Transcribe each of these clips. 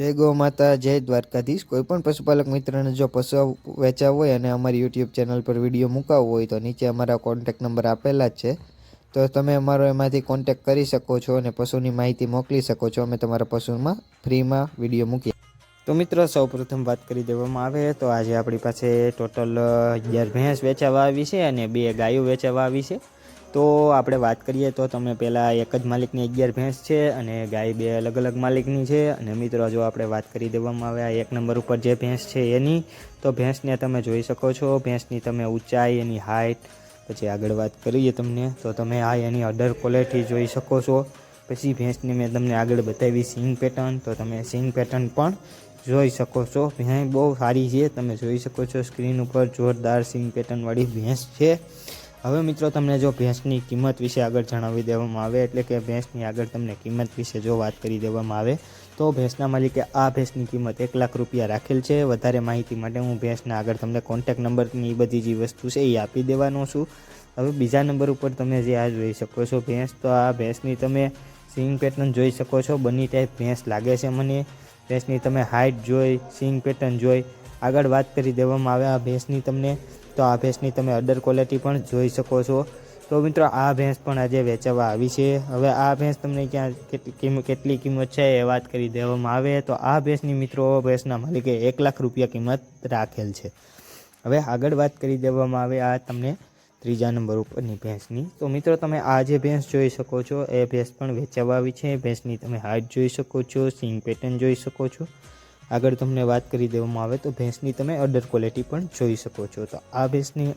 જય ગૌ માતા, જય દ્વારકાધીશ. કોઈ પણ પશુપાલક મિત્રને જો પશુ વેચાવ હોય અને અમારી યુટ્યુબ ચેનલ પર વીડિયો મુકાવવો હોય તો નીચે અમારા કોન્ટેક નંબર આપેલા જ છે. તો તમે અમારો એમાંથી કોન્ટેક કરી શકો છો અને પશુની માહિતી મોકલી શકો છો. અમે તમારા પશુમાં ફ્રીમાં વીડિયો મૂકીએ. તો મિત્રો, સૌપ્રથમ વાત કરી દેવામાં આવે તો આજે આપણી પાસે ટોટલ અગિયાર ભેંસ વેચાવા આવી છે અને બે ગાયો વેચાવા આવી છે. તો આપણે વાત કરીએ તો તમે પહેલાં એક જ માલિકની અગિયાર ભેંસ છે અને ગાય બે અલગ અલગ માલિકની છે. અને મિત્રો, જો આપણે વાત કરી દેવામાં આવે એક નંબર ઉપર જે ભેંસ છે એની, તો ભેંસને તમે જોઈ શકો છો. ભેંસની તમે ઊંચાઈ, એની હાઇટ પછી આગળ વાત કરીએ તમને, તો તમે આ એની અડર ક્વોલિટી જોઈ શકો છો. પછી ભેંસની મેં તમને આગળ બતાવી સિંગ પેટર્ન, તો તમે સિંગ પેટર્ન પણ જોઈ શકો છો. ભેંસ બહુ સારી છે, તમે જોઈ શકો છો સ્ક્રીન ઉપર. જોરદાર સિંગ પેટર્નવાળી ભેંસ છે. હવે મિત્રો તમને જો ભેંસની કિંમત વિશે આગળ જણાવી દેવામાં આવે, એટલે કે ભેંસની આગળ તમને કિંમત વિશે જો વાત કરી દેવામાં આવે, તો ભેંસના માલિકે આ ભેંસની કિંમત એક લાખ રૂપિયા રાખેલ છે. વધારે માહિતી માટે હું ભેંસના આગળ તમને કોન્ટેક નંબરની બધી જે વસ્તુ છે એ આપી દેવાનો છું. હવે બીજા નંબર ઉપર તમે જે આ જોઈ શકો છો ભેંસ, તો આ ભેંસની તમે સિંગ પેટર્ન જોઈ શકો છો. બંને ટાઈપ ભેંસ લાગે છે મને. ભેંસની તમે હાઇટ જોઈ, સિંગ પેટર્ન જોઈ. આગળ વાત કરી દેવામાં આવે, આ ભેંસની તમને તો આ ભેંસની તમે અડર ક્વોલિટી પણ જોઈ શકો છો. તો મિત્રો, આ ભેંસ પણ આજે વેચાવા આવી છે. હવે આ ભેંસ તમને ક્યાં કેટલી કિંમત છે એ વાત કરી દેવામાં આવે. તો આ ભેંસની મિત્રો, ભેંસના માલિકે એક લાખ રૂપિયા કિંમત રાખેલ છે. હવે આગળ વાત કરી દેવામાં આવે આ તમને ત્રીજા નંબર ઉપરની ભેંસની. તો મિત્રો, તમે આ જે ભેંસ જોઈ શકો છો, એ ભેંસ પણ વેચાવા આવી છે. ભેંસની તમે હાઈટ જોઈ શકો છો સિંગ પેટર્ન જોઈ શકો છો. આગળ તમને વાત કરી દેવામાં આવે તો ભેંસની તમે અડર ક્વોલિટી પણ જોઈ શકો છો. તો આ ભેંસની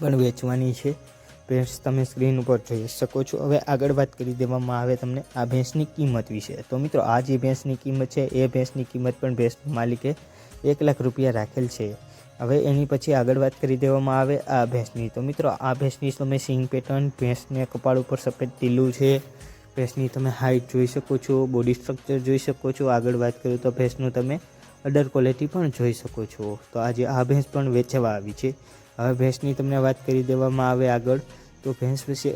પણ વેચવાની છે. ભેંસ તમે સ્ક્રીન ઉપર જોઈ શકો છો. હવે આગળ વાત કરી દેવામાં આવે તમને આ ભેંસની કિંમત વિશે. તો મિત્રો, આ જે ભેંસની કિંમત છે, એ ભેંસની કિંમત પણ ભેંસ માલિકે એક લાખ રૂપિયા રાખેલ છે. હવે એની પછી આગળ વાત કરી દેવામાં આવે આ ભેંસની. તો મિત્રો, આ ભેંસની તમે સિંગ પેટર્ન, ભેંસને કપાળ ઉપર સફેદ ટીલું છે. ભેંસની તમે હાઇટ જોઈ શકો છો બોડી સ્ટ્રક્ચર જોઈ શકો છો. આગળ વાત કરું તો ભેંસનું તમે અડર ક્વોલિટી પણ જોઈ શકો છો. તો આજે આ ભેંસ પણ વેચવા આવી છે. હવે ભેંસની તમને વાત કરી દેવામાં આવે આગળ. તો ભેંસ વિશે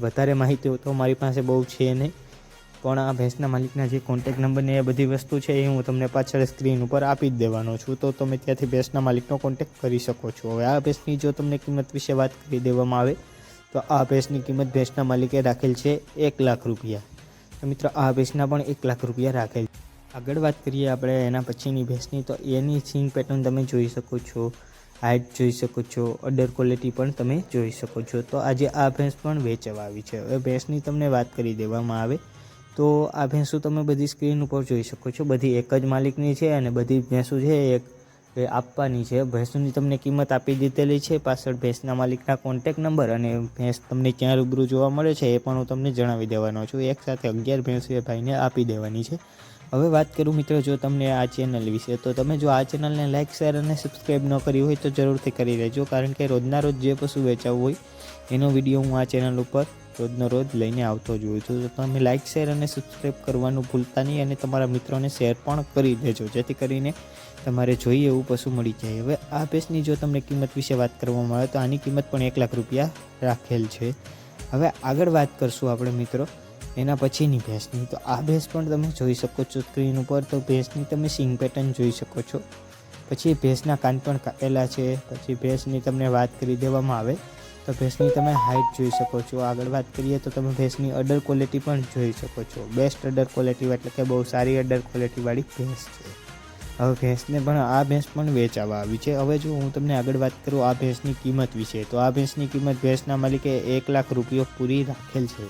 વધારે માહિતી તો મારી પાસે બહુ છે નહીં. પણ આ ભેંસના માલિકના જે કોન્ટેક નંબર ને એ બધી વસ્તુ છે એ હું તમને પાછળ સ્ક્રીન ઉપર આપી જ દેવાનો છું. તો તમે ત્યાંથી ભેંસના માલિકનો કોન્ટેક કરી શકો છો. હવે આ ભેંસની જો તમને કિંમત વિશે વાત કરી દેવામાં આવે તો આ ભેંસની કિંમત ભેંસના માલિકે રાખેલ છે એક લાખ રૂપિયા. તો મિત્રો, આ ભેંસના પણ એક લાખ રૂપિયા રાખેલ આગળ વાત કરીએ આપણે એના પછીની ભેંસની. તો એની સિંગ પેટર્ન તમે જોઈ શકો છો હાઇટ જોઈ શકો છો અડર ક્વોલિટી પણ તમે જોઈ શકો છો. તો આજે આ ભેંસ પણ વેચવા આવી છે. હવે ભેંસની તમને વાત કરી દેવામાં આવે, તો આ ભેંસો તમે બધી સ્ક્રીન ઉપર જોઈ શકો છો. બધી એક જ માલિકની છે અને બધી ભેંસો છે, એક એ આપવાની છે. ભેંસની તમને કિંમત આપી દીધેલી છે. પાછળ ભેંસના માલિકના કોન્ટેક નંબર અને ભેંસ તમને ક્યાં રૂબરૂ જોવા મળે છે એ પણ હું તમને જણાવી દેવાનો છું. એક સાથે અગિયાર ભેંસ એ ભાઈને આપી દેવાની છે. હવે વાત કરું મિત્રો જો તમને આ ચેનલ વિશે, તો તમે જો આ ચેનલને લાઇક શેર અને સબસ્ક્રાઈબ ન કરી હોય તો જરૂરથી કરી લેજો. કારણ કે રોજના રોજ જે પશુ વેચાવવું હોય એનો વીડિયો હું આ ચેનલ ઉપર રોજનો રોજ લઈને આવતો જ હોઉં છું. તો તમે લાઇક શેર અને સબસ્ક્રાઈબ કરવાનું ભૂલતા નહીં અને તમારા મિત્રોને શેર પણ કરી દેજો, જેથી કરીને તમારે જોઈએ એવું પશુ મળી જાય. હવે આ ભેંસની જો તમને કિંમત વિશે વાત કરવામાં આવે તો આની કિંમત પણ એક લાખ રૂપિયા રાખેલ છે. હવે આગળ વાત કરશું આપણે મિત્રો એના પછીની ભેંસની તો આ ભેંસ પણ તમે જોઈ શકો છો સ્ક્રીન ઉપર. તો ભેંસની તમે સિંગ પેટર્ન જોઈ શકો છો. પછી ભેંસના કાન પણ કાપેલા છે. પછી ભેંસની તમને વાત કરી દેવામાં આવે. તો ભેંસની તમે હાઇટ જોઈ શકો છો. આગળ વાત કરીએ તો તમે ભેંસની અડર ક્વોલિટી પણ જોઈ શકો છો. બેસ્ટ અડર ક્વોલિટી એટલે કે બહુ સારી અડર ક્વોલિટીવાળી ભેંસ છે. હવે ભેંસને પણ, આ ભેંસ પણ વેચાવા આવી છે. હવે જો હું તમને આગળ વાત કરું, આ ભેંસની કિંમત વિશે, તો આ ભેંસની કિંમત ભેંસના માલિકે એક લાખ રૂપિયો પૂરી રાખેલ છે.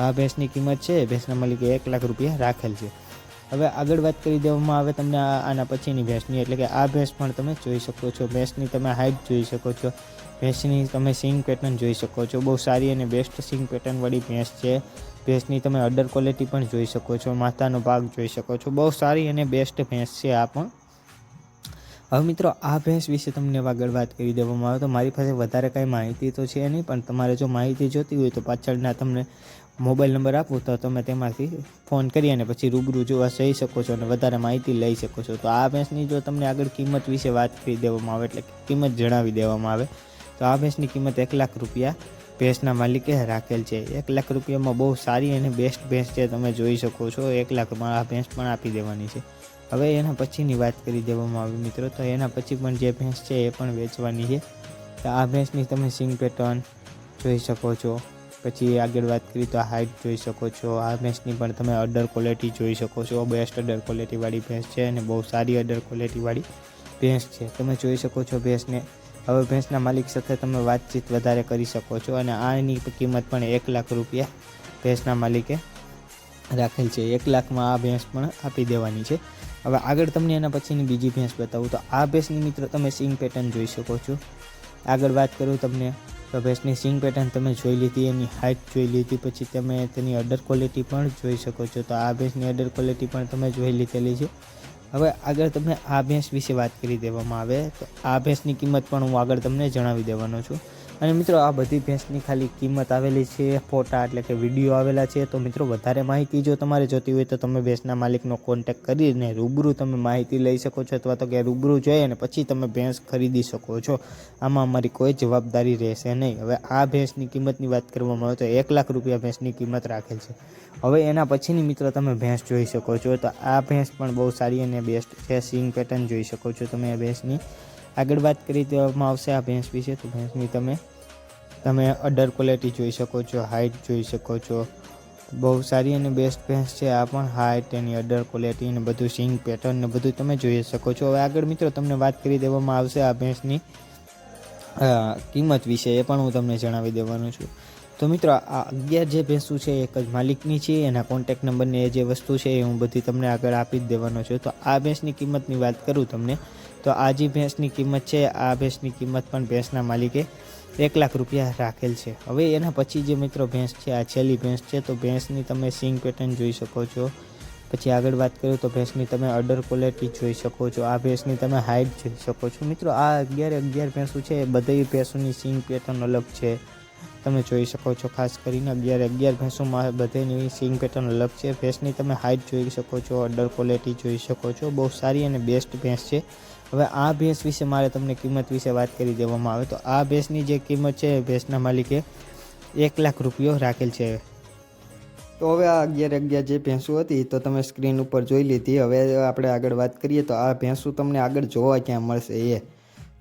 આ ભેંસની કિંમત છે, ભેંસના માલિકે એક લાખ રૂપિયા રાખેલ છે. હવે આગળ વાત કરી દેવામાં આવે તમને આના પછીની ભેંસની, એટલે કે આ ભેંસ પણ તમે જોઈ શકો છો. ભેંસની તમે હાઇટ જોઈ શકો છો. ભેંસની તમે સિંગ પેટર્ન જોઈ શકો છો. બહુ સારી અને બેસ્ટ સિંગ પેટર્નવાળી ભેંસ છે. ભેંસની તમે અડર ક્વોલિટી પણ જોઈ શકો છો. માથાનો ભાગ જોઈ શકો છો. બહુ સારી અને બેસ્ટ ભેંસ છે આ પણ. હવે મિત્રો, આ ભેંસ વિશે તમને આગળ વાત કરી દેવામાં આવે તો મારી પાસે વધારે કાંઈ માહિતી તો છે નહીં, પણ તમારે જો માહિતી જોતી હોય તો પાછળના તમને મોબાઈલ નંબર આપો તો તમે તેમાંથી ફોન કરી અને પછી રૂબરૂ જોવા જઈ શકો છો અને વધારે માહિતી લઈ શકો છો. તો આ ભેંસની જો તમને આગળ કિંમત વિશે વાત કરી દેવામાં આવે એટલે કિંમત જણાવી દેવામાં આવે, તો આ ભેંસની કિંમત એક લાખ રૂપિયા ભેંસના માલિકે રાખેલ છે. એક લાખ રૂપિયામાં બહુ સારી અને બેસ્ટ ભેંસ છે તમે જોઈ શકો છો. એક લાખમાં આ ભેંસ પણ આપી દેવાની છે. હવે એના પછીની વાત કરી દેવામાં આવી મિત્રો, તો એના પછી પણ જે ભેંસ છે એ પણ વેચવાની છે. તો આ ભેંસની તમે સિંગ પેટર્ન જોઈ શકો છો. પછી આગળ વાત કરી તો હાઇટ જોઈ શકો છો. આ ભેંસની પણ તમે અડર ક્વોલિટી જોઈ શકો છો. બેસ્ટ અડર ક્વોલિટીવાળી ભેંસ છે અને બહુ સારી અડર ક્વોલિટીવાળી ભેંસ છે. તમે જોઈ શકો છો ભેંસને હવે ભેંસના માલિક સાથે તમે વાતચીત વધારે કરી શકો છો અને આની કિંમત પણ એક લાખ રૂપિયા ભેંસના માલિકે રાખેલ છે. એક લાખમાં આ ભેંસ પણ આપી દેવાની છે. હવે આગળ તમને એના પછીની બીજી ભેંસ બતાવું. તો આ ભેંસની મિત્રો તમે સિંગ પેટર્ન જોઈ શકો છો. આગળ વાત કરું તમને. તો ભેંસની સિંગ પેટર્ન તમે જોઈ લીધી, એની હાઇટ જોઈ લીધી, પછી તમે તેની અડર ક્વોલિટી પણ જોઈ શકો છો. તો આ ભેંસની અડર ક્વોલિટી પણ તમે જોઈ લીધેલી છે. હવે આગળ તમને આ ભેંસ વિશે વાત કરી દેવામાં આવે. તો આ ભેંસની કિંમત પણ હું આગળ તમને જણાવી દેવાનો છું. અને મિત્રો, આ બધી ભેંસની ખાલી કિંમત આવેલી છે, ફોટા એટલે કે વીડિયો આવેલા છે. તો મિત્રો, વધારે માહિતી જો તમારે જોતી હોય તો તમે ભેંસના માલિકનો કોન્ટેક્ટ કરીને રૂબરૂ તમે માહિતી લઈ શકો છો અથવા તો કે રૂબરૂ જોઈ અને પછી તમે ભેંસ ખરીદી શકો છો. આમાં અમારી કોઈ જવાબદારી રહેશે નહીં. હવે આ ભેંસની કિંમતની વાત કરવામાં આવે તો એક લાખ રૂપિયા ભેંસની કિંમત રાખેલ છે. હવે એના પછીની મિત્રો, તમે ભેંસ જોઈ શકો છો. તો આ ભેંસ પણ બહુ સારી અને બેસ્ટ છે. સિંગ પેટર્ન જોઈ શકો છો તમે આ ભેંસની. આગળ વાત કરી દેવામાં આવશે આ ભેંસ વિશે. તો ભેંસની તમે તમે અડર ક્વોલિટી જોઈ શકો છો હાઇટ જોઈ શકો છો. બહુ સારી અને બેસ્ટ ભેંસ છે આ પણ હાઇટ એની અડર ક્વોલિટી અને બધું સિંગ પેટર્ન ને બધું તમે જોઈ શકો છો. હવે આગળ મિત્રો તમને વાત કરી દેવામાં આવશે આ ભેંસની કિંમત વિશે એ પણ હું તમને જણાવી દેવાનું છું. તો મિત્રો આ અગિયાર જે ભેંસું છે એક જ માલિકની છે, એના કોન્ટેક નંબરને એ જે વસ્તુ છે એ હું બધી તમને આગળ આપી જ દેવાનો છું. તો આ ભેંસની કિંમતની વાત કરું તમને. તો આ જે ભેંસની કિંમત છે, આ ભેંસની કિંમત પણ ભેંસના માલિકે એક લાખ રૂપિયા રાખેલ છે. હવે એના પછી જે મિત્રો ભેંસ છે, આ છેલ્લી ભેંસ છે, તો ભેંસની તમે સિંગ પેટર્ન જોઈ શકો છો. પછી આગળ વાત કરું તો ભેંસની તમે અડર ક્વોલિટી જોઈ શકો છો. આ ભેંસની તમે હાઇટ જોઈ શકો છો. મિત્રો, આ અગિયાર અગિયાર ભેંસું છે, એ બધી ભેંસોની સિંગ પેટર્ન અલગ છે. તમે જોઈ શકો છો, ખાસ કરીને અગિયાર અગિયાર ભેંસોમાં બધાની સિંગ પેટર્ન અલગ છે. ભેંસની તમે હાઇટ જોઈ શકો છો, અડર ક્વોલિટી જોઈ શકો છો. બહુ સારી અને બેસ્ટ ભેંસ છે. હવે આ ભેંસ વિશે મારે તમને કિંમત વિશે વાત કરી દેવામાં આવે તો આ ભેંસની જે કિંમત છે ભેંસના માલિકે એક લાખ રૂપિયો રાખેલ છે. તો હવે આ અગિયાર અગિયાર જે ભેંસું હતી તો તમે સ્ક્રીન ઉપર જોઈ લીધી. હવે આપણે આગળ વાત કરીએ તો આ ભેંસું તમને આગળ જોવા ક્યાં મળશે એ.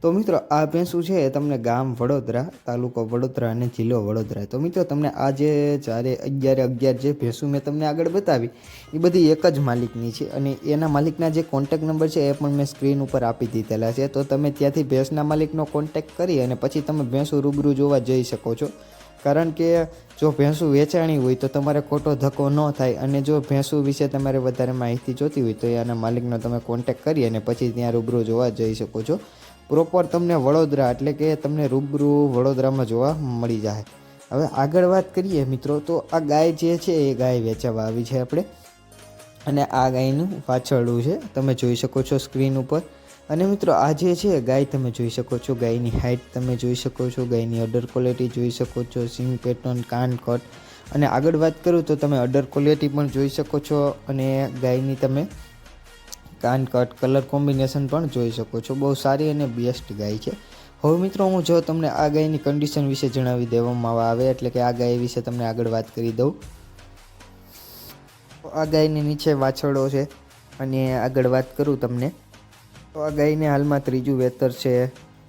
તો મિત્રો, આ ભેંસું છે તમને ગામ વડોદરા, તાલુકો વડોદરા અને જિલ્લો વડોદરા. તો મિત્રો, તમને આ જે ચારે અગિયારે અગિયાર જે ભેંસું મેં તમને આગળ બતાવી, એ બધી એક જ માલિકની છે અને એના માલિકના જે કોન્ટેક નંબર છે એ પણ મેં સ્ક્રીન ઉપર આપી દીધેલા છે. તો તમે ત્યાંથી ભેંસના માલિકનો કોન્ટેક કરી અને પછી તમે ભેંસું રૂબરૂ જોવા જઈ શકો છો. કારણ કે જો ભેંસું વેચાણી હોય તો તમારે ખોટો ધક્કો ન થાય અને જો ભેંસું વિશે તમારે વધારે માહિતી જોતી હોય તો એના માલિકનો તમે કોન્ટેક કરી અને પછી ત્યાં રૂબરૂ જોવા જઈ શકો છો. પ્રોપર તમને વડોદરા, એટલે કે તમને રૂબરૂ વડોદરામાં જોવા મળી જાય. હવે આગળ વાત કરીએ મિત્રો, તો આ ગાય જે છે, એ ગાય વેચાવા આવી છે આપણે. અને આ ગાયનું પાછળનું છે, તમે જોઈ શકો છો સ્ક્રીન ઉપર. અને મિત્રો, આ જે છે ગાય તમે જોઈ શકો છો. ગાયની હાઇટ તમે જોઈ શકો છો, ગાયની અડર ક્વોલિટી જોઈ શકો છો, સિંગ પેટર્ન, કાન, કટ. અને આગળ વાત કરું તો તમે અડર ક્વોલિટી પણ જોઈ શકો છો અને ગાયની તમે કાન, કટ, કલર કોમ્બિનેશન પણ જોઈ શકો છો. બહુ સારી અને બેસ્ટ ગાય છે. હવે મિત્રો, હું જો તમને આ ગાયની કન્ડિશન વિશે જણાવી દેવામાં આવે, એટલે કે આ ગાય વિશે તમને આગળ વાત કરી દઉં. આ ગાયની નીચે વાછરડો છે, અને આગળ વાત કરું તમને. તો આ ગાયને હાલમાં ત્રીજું વેતર છે,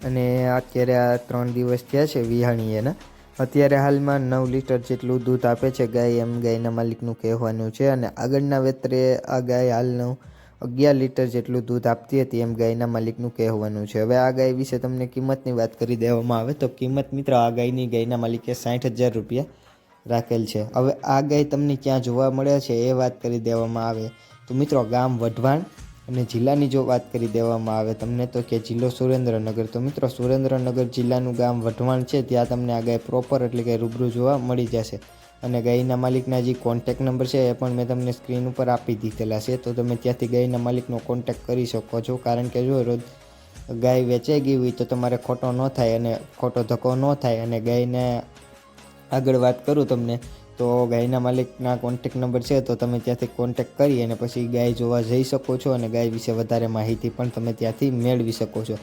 અને અત્યારે આ ત્રણ દિવસ થયા છે વિહાણી એના. અત્યારે હાલમાં નવ લીટર જેટલું દૂધ આપે છે ગાય, એમ ગાયના માલિકનું કહેવાનું છે. અને આગળના વેતરે આ ગાય હાલનું અગિયાર લીટર જેટલું દૂધ આપતી હતી એમ ગાયના માલિકનું કહેવાનું છે. હવે આ ગાય વિશે તમને કિંમતની વાત કરી દેવામાં આવે તો કિંમત મિત્ર, આ ગાયની ગાયના માલિકે સાઠ હજાર રૂપિયા રાખેલ છે. હવે આ ગાય તમને ક્યાં જોવા મળે છે એ વાત કરી દેવામાં આવે. તો મિત્રો, ગામ વઢવાણ અને જિલ્લાની જો વાત કરી દેવામાં આવે, તમને તો કે જિલ્લો સુરેન્દ્રનગર. તો મિત્રો, સુરેન્દ્રનગર જિલ્લાનું ગામ વઢવાણ છે, ત્યાં તમને આ ગાય પ્રોપર એટલે કે રૂબરૂ જોવા મળી જશે. અને ગાયના માલિકના જે કોન્ટેક નંબર છે, એ પણ મેં તમને સ્ક્રીન ઉપર આપી દીધેલા છે. તો તમે ત્યાંથી ગાયના માલિકનો કોન્ટેક કરી શકો છો. કારણ કે જો રોજ ગાય વેચાઈ ગઈ હોય, તો તમારે ખોટો ન થાય અને ખોટો ધક્કો ન થાય. અને ગાયને આગળ વાત કરું તમને તો ગાયના માલિકના કોન્ટેક નંબર છે તો તમે ત્યાંથી કોન્ટેક કરી અને પછી ગાય જોવા જઈ શકો છો અને ગાય વિશે વધારે માહિતી પણ તમે ત્યાંથી મેળવી શકો છો.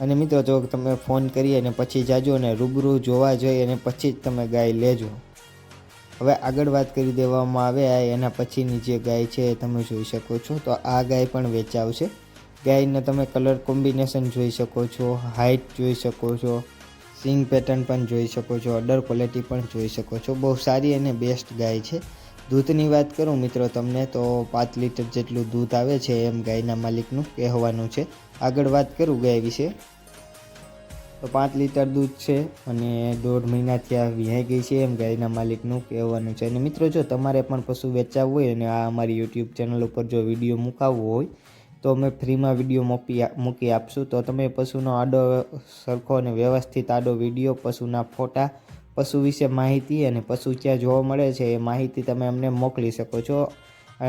અને મિત્રો, જો તમે ફોન કરી અને પછી જાજો અને રૂબરૂ જોવા જઈ અને પછી જ તમે ગાય લેજો. હવે આગળ વાત કરી દેવામાં આવે એના પછીની જે ગાય છે તમે જોઈ શકો છો. તો આ ગાય પણ વેચાવશે ગાયને તમે કલર કોમ્બિનેશન જોઈ શકો છો હાઇટ જોઈ શકો છો. સિંગ પેટર્ન પણ જોઈ શકો છો અડર ક્વોલિટી પણ જોઈ શકો છો. બહુ સારી અને બેસ્ટ ગાય છે. દૂધની વાત કરું મિત્રો તમને, તો પાંચ લીટર જેટલું દૂધ આવે છે એમ ગાયના માલિકનું કહેવાનું છે. આગળ વાત કરું ગાય વિશે. તો પાંચ લીટર દૂધ છે અને દોઢ મહિનાથી આ વિહાઈ ગઈ છે એમ ગાયના માલિકનું કહેવાનું છે. અને મિત્રો જો તમારે પણ પશુ વેચાવવું હોય અને આ અમારી યુટ્યુબ ચેનલ ઉપર જો વીડિયો મુકાવવો હોય તો અમે ફ્રીમાં વીડિયો મોકી મૂકી આપશું. તો તમે પશુનો આડો સરખો અને વ્યવસ્થિત આડો વીડિયો, પશુના ફોટા, પશુ વિશે માહિતી અને પશુ ક્યાં જોવા મળે છે એ માહિતી તમે અમને મોકલી શકો છો.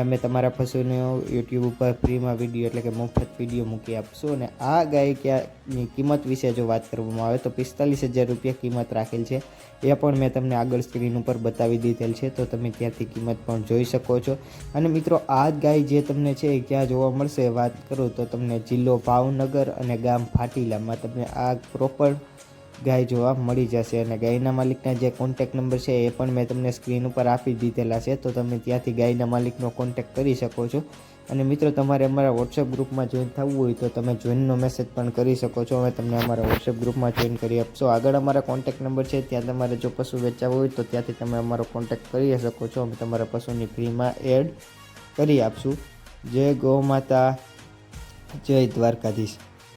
અમે તમારા પશુને યુટ્યુબ ઉપર ફ્રીમાં વીડિયો એટલે કે મફત વીડિયો મૂકી આપશું. અને આ ગાય ક્યાંની કિંમત વિશે જો વાત કરવામાં આવે તો પિસ્તાલીસ હજાર રૂપિયા કિંમત રાખેલ છે. એ પણ મેં તમને આગળ સ્ક્રીન ઉપર બતાવી દીધેલ છે, તો તમે ત્યાંથી કિંમત પણ જોઈ શકો છો. અને મિત્રો, આ ગાય જે તમને છે એ ક્યાં જોવા મળશે, વાત કરું તો તમને જિલ્લો ભાવનગર અને ગામ ફાટીલામાં. તમને આ પ્રોપર ગાય જોવા મળી જશે અને ગાયના માલિકના જે કોન્ટેક નંબર છે એ પણ મેં તમને સ્ક્રીન ઉપર આપી દીધેલા છે. તો તમે ત્યાંથી ગાયના માલિકનો કોન્ટેક કરી શકો છો. અને મિત્રો, તમારે અમારા વોટ્સએપ ગ્રુપમાં જોઈન થવું હોય તો તમે જોઈનનો મેસેજ પણ કરી શકો છો. અમે તમને અમારા વોટ્સએપ ગ્રુપમાં જોઈન કરી આપશો. આગળ અમારા કોન્ટેક નંબર છે, ત્યાં તમારે જો પશુ વેચાવું હોય તો ત્યાંથી તમે અમારો કોન્ટેક કરી શકો છો. અમે તમારા પશુની ફ્રીમાં એડ કરી આપશું. જય ગૌ માતા, જય દ્વારકાધીશ.